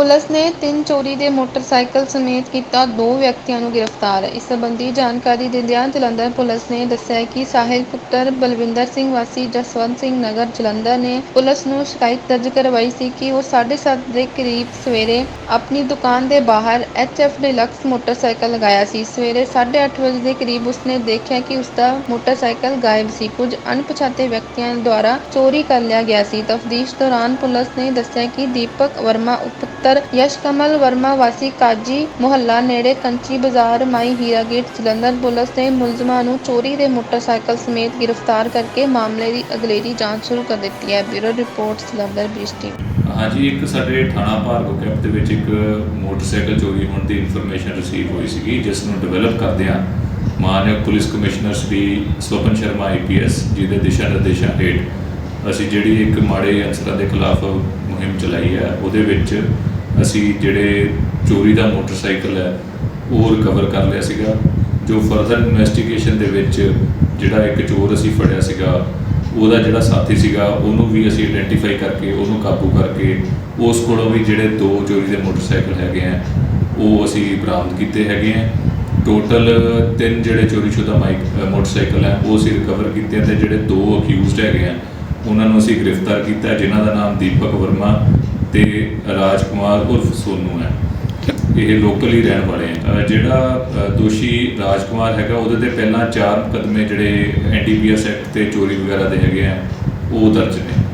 Police ਨੇ ਤਿੰਨ ਚੋਰੀ ਦੇ ਮੋਟਰਸਾਈਕਲ ਸਮੇਤ ਕੀਤਾ, ਦੋ ਵਿਅਕਤੀਆਂ ਨੂੰ ਗ੍ਰਿਫਤਾਰ। ਇਸ ਸੰਬੰਧੀ ਜਾਣਕਾਰੀ ਦਿੰਦਿਆਂ ਜਲੰਧਰ ਪੁਲਿਸ ਨੇ ਦੱਸਿਆ ਕਿ ਸਾਹਿਲ ਪੁੱਤਰ ਬਲਵਿੰਦਰ ਸਿੰਘ ਵਾਸੀ ਜਸਵੰਤ ਸਿੰਘ ਨਗਰ ਜਲੰਧਰ ਨੇ ਪੁਲਿਸ ਨੂੰ ਸ਼ਿਕਾਇਤ ਦਰਜ ਕਰਵਾਈ ਸੀ ਕਿ ਉਹ 7:30 ਦੇ ਕਰੀਬ ਸਵੇਰੇ ਆਪਣੀ ਦੁਕਾਨ ਦੇ ਬਾਹਰ ਐਚਐਫ ਡਿਲਕਸ ਮੋਟਰਸਾਈਕਲ ਲਗਾਇਆ ਸੀ। ਸਵੇਰੇ 8:30 ਵਜੇ ਦੇ ਕਰੀਬ ਉਸਨੇ ਦੇਖਿਆ ਕਿ ਉਸਦਾ ਮੋਟਰਸਾਈਕਲ ਗਾਇਬ ਸੀ। ਕੁਝ ਅਣਪਛਾਤੇ ਵਿਅਕਤੀਆਂ ਦੁਆਰਾ ਚੋਰੀ ਕਰ ਲਿਆ ਗਿਆ ਸੀ। ਤਫਤੀਸ਼ ਦੌਰਾਨ ਪੁਲਿਸ ਨੇ ਦੱਸਿਆ ਕਿ ਦੀਪਕ ਵਰਮਾ ਉਪ ਪੁੱਤਰ ਯਸ਼ ਕਮਲ ਵਰਮਾ, ਵਾਸੀ ਕਾਜੀ ਮੁਹੱਲਾ ਨੇੜੇ ਕੰਚੀ ਬਾਜ਼ਾਰ, ਮਾਈ ਹੀਰਾ ਗੇਟ, ਜਲੰਧਰ ਪੁਲਿਸ ਨੇ ਮੁਲਜ਼ਮਾਂ ਨੂੰ ਚੋਰੀ ਦੇ ਮੋਟਰਸਾਈਕਲ ਸਮੇਤ ਗ੍ਰਿਫਤਾਰ ਕਰਕੇ ਮਾਮਲੇ ਦੀ ਅਗਲੇਰੀ ਜਾਂਚ ਸ਼ੁਰੂ ਕਰ ਦਿੱਤੀ ਹੈ। ਬਿਊਰੋ ਰਿਪੋਰਟ, ਜਲੰਧਰ ਬ੍ਰਿਸ਼ਟੀ ਹਾਂਜੀ, ਇੱਕ ਸਾਡੇ ਥਾਣਾ ਭਾਰਗੋ ਕੈਂਪ ਦੇ ਵਿੱਚ ਇੱਕ ਮੋਟਰਸਾਈਕਲ ਚੋਰੀ ਹੋਣ ਦੀ ਇਨਫੋਰਮੇਸ਼ਨ ਰਿਸੀਵ ਹੋਈ ਸੀਗੀ, ਜਿਸ ਨੂੰ ਡਿਵੈਲਪ ਕਰਦਿਆਂ ਮਾਨਯੋਗ police commissioner Shri Swapan Sharma IPS ji ਦੇ ਦਿਸ਼ਾ ਨਿਰਦੇਸ਼ਾਂ ਹੇਠ ਅਸੀਂ ਜਿਹੜੀ ਇੱਕ ਮਾੜੇ ਅਨਸਰਾਂ ਦੇ ਖਿਲਾਫ ਮੁਹਿੰਮ ਚਲਾਈ ਹੈ, ਉਹਦੇ ਵਿੱਚ ਅਸੀਂ ਜਿਹੜੇ ਚੋਰੀ ਦਾ ਮੋਟਰਸਾਈਕਲ ਹੈ, ਉਹ ਰਿਕਵਰ ਕਰ ਲਿਆ ਸੀਗਾ। ਜੋ ਫਰਦਰ ਇਨਵੈਸਟੀਗੇਸ਼ਨ ਦੇ ਵਿੱਚ ਜਿਹੜਾ ਇੱਕ ਚੋਰ ਅਸੀਂ ਫੜਿਆ ਸੀਗਾ, ਉਹਦਾ ਜਿਹੜਾ ਸਾਥੀ ਸੀਗਾ, ਉਹਨੂੰ ਵੀ ਅਸੀਂ ਆਇਡੈਂਟੀਫਾਈ ਕਰਕੇ, ਉਹਨੂੰ ਕਾਬੂ ਕਰਕੇ, ਉਸ ਕੋਲੋਂ ਵੀ ਜਿਹੜੇ ਦੋ ਚੋਰੀ ਦੇ ਮੋਟਰਸਾਈਕਲ ਹੈਗੇ ਆ, ਉਹ ਅਸੀਂ ਬਰਾਮਦ ਕੀਤੇ ਹੈਗੇ ਆ। ਟੋਟਲ ਤਿੰਨ ਜਿਹੜੇ ਚੋਰੀशुदा ਮਾਈਕ ਮੋਟਰਸਾਈਕਲ ਹੈ, ਉਹ ਅਸੀਂ ਰਿਕਵਰ ਕੀਤੇ ਆ ਤੇ ਜਿਹੜੇ ਦੋ ਅਕਿਊਜ਼ਡ ਹੈਗੇ ਆ, ਉਹਨਾਂ ਨੂੰ ਅਸੀਂ ਗ੍ਰਿਫਤਾਰ ਕੀਤਾ, ਜਿਨ੍ਹਾਂ ਦਾ ਨਾਮ ਦੀਪਕ ਵਰਮਾ ਤੇ ਰਾਜ ਕੁਮਾਰ ਉਰਫ ਸੋਨੂ ਹੈ। ਇਹ ਲੋਕਲ ਹੀ ਰਹਿਣ ਵਾਲੇ ਆ ਜਿਹੜਾ ਦੋਸ਼ੀ ਰਾਜ ਕੁਮਾਰ ਹੈਗਾ, ਉਹਦੇ ਤੇ ਪਹਿਲਾਂ ਚਾਰ ਮੁਕੱਦਮੇ ਜਿਹੜੇ ਐਨਡੀਪੀਐਸ ਐਕਟ ਤੇ ਚੋਰੀ ਵਗੈਰਾ ਦੇ ਹੈਗੇ ਆ, ਉਹ ਦਰਜ ਨੇ।